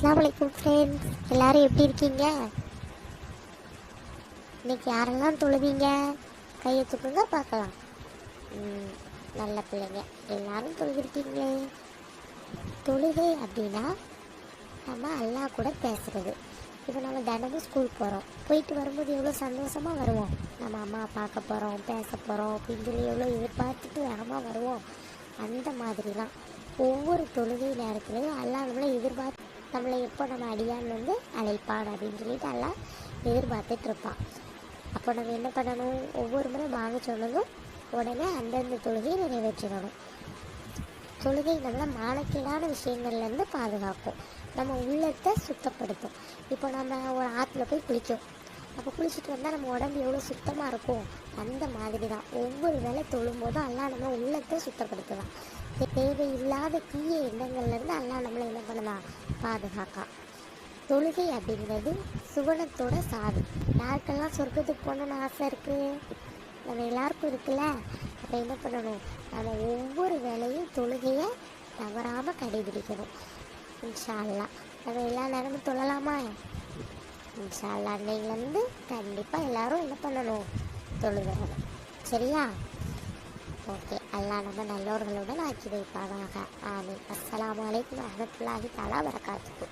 அஸ்லாம் வலைக்கும் ஃப்ரெண்ட்ஸ் எல்லாரும் எப்படி இருக்கீங்க? இன்னைக்கு யாரெல்லாம் தொழுதீங்க கையை தூக்குங்க பார்க்கலாம். ம், நல்ல பிள்ளைங்க. எல்லாரும் தொழுகிருக்கீங்களே தொழுகை அப்படின்னா நம்ம அல்லாஹ் கூட பேசுறது. இப்போ நம்ம தினமும் ஸ்கூல் போகிறோம் போயிட்டு வரும்போது எவ்வளோ சந்தோஷமாக வருவோம். நம்ம அம்மா பார்க்க போகிறோம் பேச போகிறோம் அப்படின்னு சொல்லி எவ்வளோ எதிர்பார்த்துட்டு வேகமாக வருவோம். அந்த மாதிரி தான் ஒவ்வொரு தொழுகை நேரத்துலையும் அல்லா நம்மளை எதிர்பார்த்து நம்மளை எப்போ நம்ம அடியான் வந்து அழைப்பான் அப்படின்னு சொல்லிட்டு எல்லாம் எதிர்பார்த்துட்ருப்பான். அப்போ நம்ம என்ன பண்ணணும்? ஒவ்வொரு முறை வாங்க சொன்னதும் உடனே அந்தந்த தொழுகையை நிறைவேற்றிடணும் தொழுகை நம்மளை மானக்கேடான விஷயங்கள்லேருந்து பாதுகாக்கும். நம்ம உள்ளத்தை சுத்தப்படுத்தும். இப்போ நம்ம ஒரு ஆற்றுல போய் குளிக்கும் அப்போ குளிச்சுட்டு வந்தால் நம்ம உடம்பு எவ்வளோ சுத்தமாக இருக்கும்? அந்த மாதிரி தான் ஒவ்வொரு வேலை தொழும்போதும் அல்லா நம்ம உள்ளத்தை சுத்தப்படுத்துவான். தேவையில்லாத தீய எண்ணங்கள்லேருந்து அல்லா நம்மளை என்ன பண்ணலாம் பாதுகாக்கா தொழுகை அப்படிங்கிறது சுவனத்தோட சாவி. யாருக்கெல்லாம் சொர்க்கத்துக்கு போகணுன்னு ஆசை இருக்குது நம்ம எல்லாருக்கும் இருக்குல்ல? அப்போ என்ன பண்ணணும்? நம்ம ஒவ்வொரு வேலையும் தொழுகையை தவறாமல் கடைபிடிக்கணும். இன்ஷால்லாம் நம்ம எல்லா நேரமும் தொழலாமா? இன்ஷா அன்னையிலேருந்து கண்டிப்பாக எல்லாரும் என்ன பண்ணணும்? தொழுகிறணும் சரியா? ஓகே. அல்லாஹ் நம்ம நல்லவர்களுடன் ஆக்கி வைப்பானாக. ஆமீன். அஸ்ஸலாமு அலைக்கும் வரஹ்மத்துல்லாஹி தஆலா வரகாத்துக்கு